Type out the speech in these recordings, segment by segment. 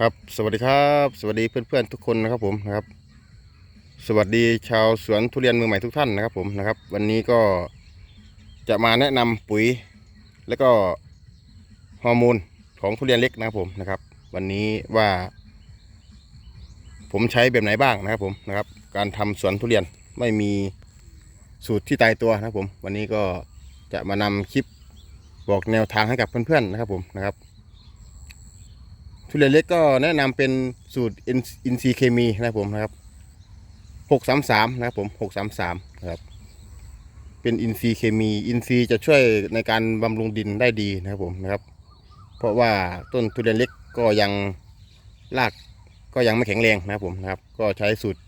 ครับสวัสดีครับ สวัสดีเพื่อนๆทุกคนนะครับผมนะครับ สวัสดีชาวสวนทุเรียนมือใหม่ทุกท่านนะครับผมนะครับ วันนี้ก็จะมาแนะนำปุ๋ย แล้วก็ฮอร์โมนของทุเรียนเล็กนะครับผมนะครับ วันนี้ว่า ผมใช้แบบไหนบ้างนะครับผมนะครับ การทำสวนทุเรียนไม่มีสูตรที่ตายตัวนะครับผม วันนี้ก็จะมานำคลิปบอกแนวทางให้กับเพื่อนๆนะครับผมนะครับ ทุเรียนเล็กก็แนะนำเป็นสูตรอินซีเคมีนะครับผมนะครับหกสามสามนะครับผมหกสามสามนะครับ เป็นอินซีเคมีอินซีจะช่วยในการบำรุงดินได้ดีนะครับผมนะครับ เพราะว่าต้นทุเรียนเล็กก็ยังรากก็ยังไม่แข็งแรงนะครับผมนะครับ ก็ใช้สูตร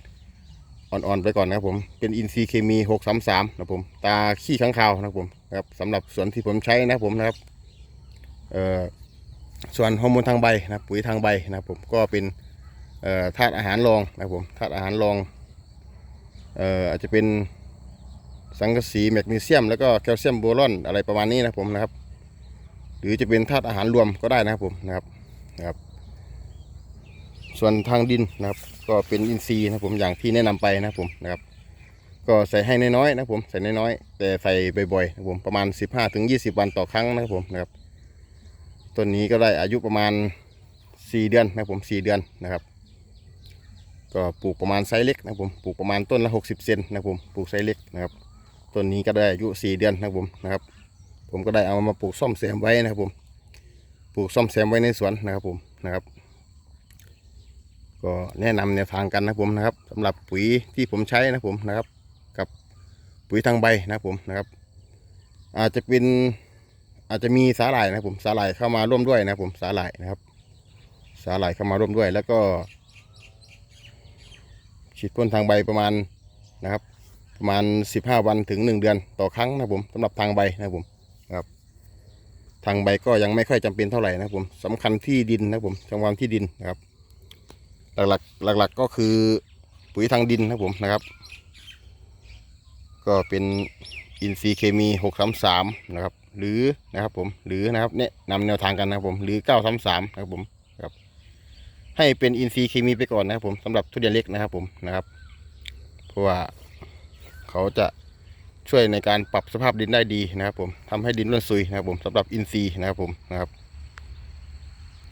อ่อนๆไปก่อนนะครับผมเป็นอินซีเคมีหกสามสามนะครับผมตาขี้ข้างคาวนะครับผมนะครับสำหรับสวนที่ผมใช้นะครับผมนะครับเอ่อ ส่วนฮอร์โมนทางใบนะปุ๋ยทางใบนะผมก็เป็นธาตุอาหารรองนะผมธาตุอาหารรองอาจจะเป็นสังกะสีแมกนีเซียม แล้วก็แคลเซียมโบรอนอะไรประมาณนี้นะผมนะครับ หรือจะเป็นธาตุอาหารรวมก็ได้นะครับผมนะครับนะครับ ส่วนทางดินนะครับ ก็เป็นอินทรีย์นะผมอย่างที่แนะนำไปนะผมนะครับ ก็ใส่ให้น้อยๆนะผมใส่น้อยๆแต่ใส่บ่อยๆนะผมประมาณ 15-20 วันต่อครั้งนะครับผมนะครับ ต้นนี้ก็ได้อายุประมาณ 4 เดือนนะผม4เดือนนะครับ ก็ปลูกประมาณไซส์เล็กนะผมปลูกประมาณต้นละ 60 เซนนะผมปลูกไซส์เล็กนะครับต้นนี้ก็ได้อายุ 4 เดือนนะผมนะครับ ผมก็ได้เอามาปลูกซ่อมแซมไว้นะครับผมปลูกซ่อมแซมไว้ในสวนนะครับผมนะครับ ก็แนะนำแนวทางกันนะผมนะครับสำหรับปุ๋ยที่ผมใช้นะผมนะครับ กับปุ๋ยทางใบนะผมนะครับ อาจจะเป็น อาจจะมีสาหร่ายนะครับผมสาหร่ายเข้ามาร่วมด้วยนะครับผมสาหร่ายนะครับ สาหร่ายเข้ามาร่วมด้วย แล้วก็ฉีดพ่นทางใบประมาณนะครับ ประมาณ 15 วันถึง 1 เดือนต่อครั้งนะผมสำหรับทางใบนะผมครับทางใบก็ยังไม่ค่อยจำเป็นเท่าไหร่นะผมสำคัญที่ดินนะผมจังหวะที่ดินนะครับ หลักๆหลักๆกก็คือปุ๋ยทางดินนะผมนะครับ ก็เป็นอินทรีย์เคมี633นะครับ หรือนะครับผมหรือนะครับเนี่ยนำแนวทางกันนะครับผมหรือ933นะครับผมครับ ให้เป็นอินทรีย์เคมีไปก่อนนะครับผมสำหรับทุเรียนเล็กนะครับผมนะครับ เพราะว่าเขาจะช่วยในการปรับสภาพดินได้ดีนะครับผมทำให้ดินร่วนซุยนะครับผมสำหรับอินทรีย์นะครับผมนะครับ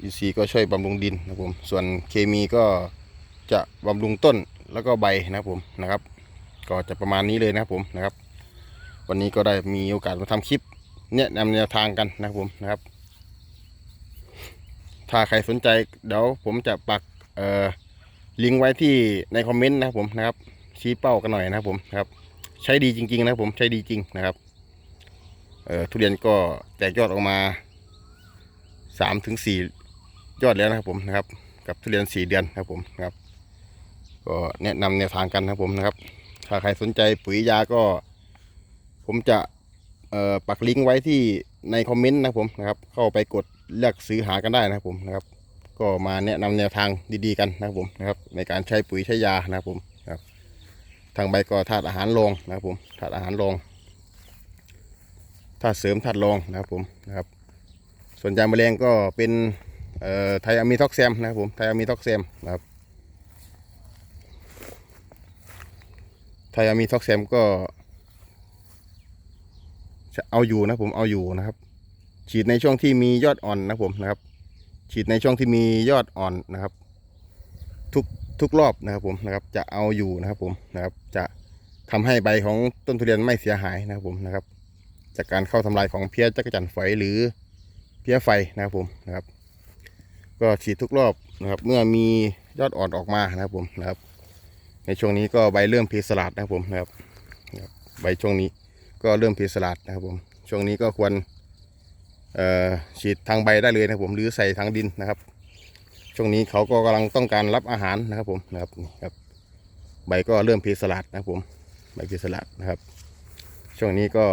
อินทรีย์ก็ช่วยบำรุงดินนะครับผมส่วนเคมีก็จะบำรุงต้นแล้วก็ใบนะครับผมนะครับ ก็จะประมาณนี้เลยนะครับผมนะครับ วันนี้ก็ได้มีโอกาสมาทำคลิป เนี่ยนำแนวทางกันนะครับผมนะครับ ถ้าใครสนใจเดี๋ยวผมจะปักเอ่อลิงก์ไว้ที่ในคอมเมนต์นะครับผมนะครับ ชี้เป้ากันหน่อยนะครับผมนะครับ ใช้ดีจริง ๆ นะครับผมใช้ดีจริงนะครับเอ่อทุเรียนก็แตกยอดออกมาสามถึงสี่ยอดแล้วนะครับผมนะครับ กับทุเรียนสี่เดือนนะครับผมนะครับก็แนะนำแนวทางกันนะครับผมนะครับ ถ้าใครสนใจปุ๋ยยาก็ ผมจะ ปักลิงก์ไว้ที่ในคอมเมนต์นะผมนะครับ เข้าไปกดเลือกซื้อหากันได้นะครับผมนะครับ ก็มาแนะนำแนวทางดีๆกันนะครับผมนะครับ ในการใช้ปุ๋ยใช้ยานะครับผมนะครับ ทางใบก็ธาตุอาหารรองนะครับผมธาตุอาหารรองธาตุเสริมธาตุรองนะครับผมนะครับ ส่วนยาแมลงก็เป็นไทอะมิท็อกแซมนะครับผมไทอะมิท็อกแซมนะครับไทยามีท็อกแซมก็ จะเอาอยู่นะผมเอาอยู่นะครับ ฉีดในช่วงที่มียอดอ่อนนะผมนะครับ ฉีดในช่วงที่มียอดอ่อนนะครับ ทุกทุกรอบนะครับผมนะครับ จะเอาอยู่นะครับผมนะครับ จะทำให้ใบของต้นทุเรียนไม่เสียหายนะครับผมนะครับ จากการเข้าทำลายของเพี้ยจักรจันทร์ฝอยหรือเพี้ยไฟนะครับผมนะครับ ก็ฉีดทุกรอบนะครับ เมื่อมียอดอ่อนออกมานะครับผมนะครับ ในช่วงนี้ก็ใบเริ่มเพสลาดนะครับผมนะครับนะครับใบช่วงนี้ ก็เริ่มเพสลาดนะครับผมช่วงนี้ก็ควรฉีดทางใบได้เลยนะครับผมหรือใส่ทางดินนะครับ ช่วงนี้เขาก็กำลังต้องการรับอาหารนะครับผมนะครับนี่ครับใบก็เริ่มเพสลาดนะครับผมใบเพสลาดนะครับ ช่วงนี้ก็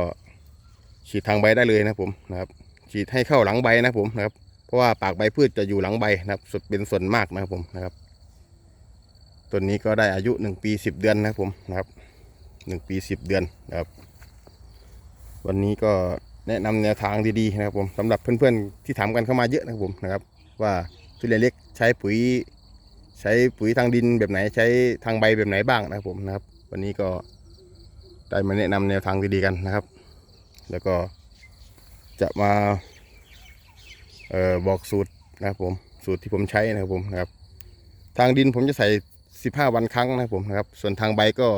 ฉีดทางใบได้เลยนะครับผมนะครับ ฉีดให้เข้าหลังใบนะครับผมนะครับ เพราะว่าปากใบพืชจะอยู่หลังใบนะครับสุดเป็นส่วนมากนะครับผมนะครับต้นนี้ก็ได้อายุหนึ่งปีสิบเดือนนะครับผมนะครับหนึ่งปีสิบเดือนนะครับ วันนี้ก็แนะนำแนวทางดีๆนะครับผมสำหรับเพื่อนๆที่ถามกันเข้ามาเยอะนะครับผมนะครับ ว่าทุเรียนเล็กใช้ปุ๋ย ใช้ปุ๋ยทางดินแบบไหนใช้ทางใบแบบไหนบ้างนะครับผมนะครับ วันนี้ก็ได้มาแนะนำแนวทางดีๆกันนะครับ แล้วก็จะมาเอ่อบอกสูตรนะครับผมสูตรที่ผมใช้นะครับผมนะครับ ทางดินผมจะใส่ 15 วันครั้งนะครับผมนะครับ ส่วนทางใบก็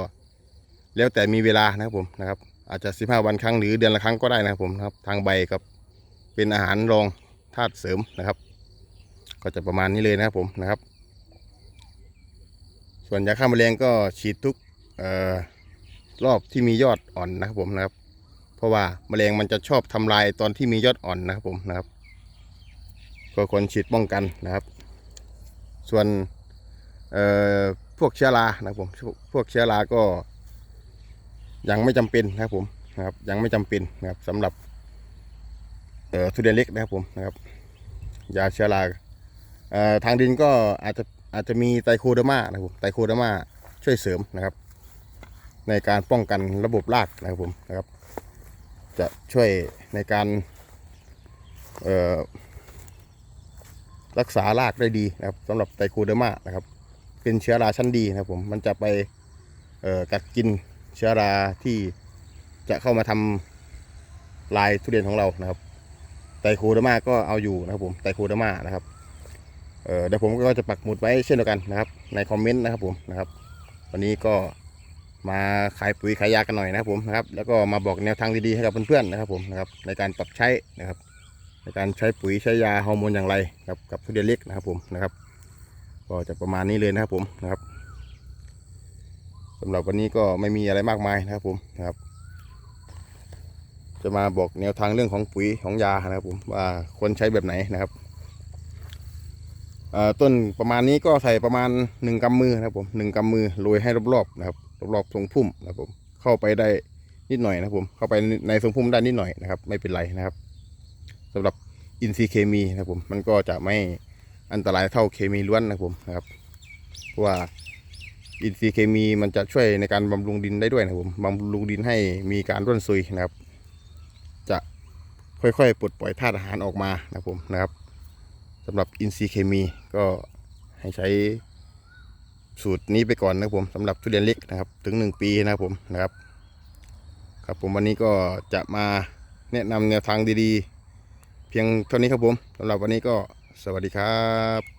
แล้วแต่มีเวลานะครับผมนะครับ อาจจะ 15 วันครั้งหรือเดือนละครั้งก็ได้นะครับผมนะครับทางใบกับเป็นอาหารรองธาตุเสริมนะครับ ก็จะประมาณนี้เลยนะครับผมนะครับ ส่วนยาฆ่าแมลงก็ฉีดทุกออรอบที่มียอดอ่อนนะครับผมนะครับ เพราะว่าแมลงมันจะชอบทำลายตอนที่มียอดอ่อนนะครับผมนะครับ ก็ควรฉีดป้องกันนะครับ ส่วนพวกเชื้อรานะครับผมพวกเชื้อราก็ ยังไม่จำเป็นนะครับผมนะครับยังไม่จำเป็นนะครับสำหรับเอ่อทุเรียนเล็กนะครับผมนะครับยาเชื้อราเอ่อทางดินก็อาจจะอาจจะมีไตโคเดอร์มานะครับผมไตโคเดอร์มาช่วยเสริมนะครับ ในการป้องกันระบบรากนะครับผมนะครับ จะช่วยในการรักษารากได้ดีนะครับสำหรับไตโคเดอร์มานะครับ เป็นเชื้อราชั้นดีนะครับผมมันจะไปกัดกิน เชื้อราที่จะเข้ามาทำลายทุเรียนของเรานะครับ ไตโคเดอร์มาก็เอาอยู่นะครับผมไตโคเดอร์มานะครับเเดี๋ยวผมก็จะปักหมุดไว้เช่นเดียวกันนะครับ ในคอมเมนต์นะครับผมนะครับ วันนี้ก็มาขายปุ๋ยขายยากันหน่อยนะครับผมนะครับ แล้วก็มาบอกแนวทางดีๆให้กับเพื่อนๆนะครับผมนะครับ ในการปรับใช้นะครับ ในการใช้ปุ๋ยใช้ยาฮอร์โมนอย่างไรกับกับทุเรียนเล็กนะครับผมนะครับ ก็จะประมาณนี้เลยนะครับผมนะครับ สำหรับวันนี้ก็ไม่มีอะไรมากมายนะครับผมนะครับ จะมาบอกแนวทางเรื่องของปุ๋ยของยานะครับผมว่าควรใช้แบบไหนนะครับต้นประมาณนี้ก็ใส่ประมาณหนึ่งกำมือนะครับผมหนึ่งกำมือโรยให้รอบๆนะครับรอบๆทรงพุ่มนะครับผมเข้าไปได้นิดหน่อยนะครับผมเข้าไปในทรงพุ่มได้นิดหน่อยนะครับ ไม่เป็นไรนะครับสำหรับอินทรีย์เคมีนะครับผมมันก็จะไม่อันตรายเท่าเคมีล้วนนะครับผมนะครับเพราะว่า อินทรีย์เคมีมันจะช่วยในการบำรุงดินได้ด้วยนะครับผมบำรุงดินให้มีการร่วนซุยนะครับ จะค่อยๆปลดปล่อยธาตุอาหารออกมานะครับผมนะครับสำหรับอินทรีย์เคมีก็ให้ใช้สูตรนี้ไปก่อนนะครับผมสำหรับทุเรียนเล็กนะครับ ถึง 1 ปีนะครับผมนะครับ ครับผมวันนี้ก็จะมาแนะนำแนวทางดีๆ เพียงเท่านี้ครับผมสำหรับวันนี้ก็สวัสดีครับ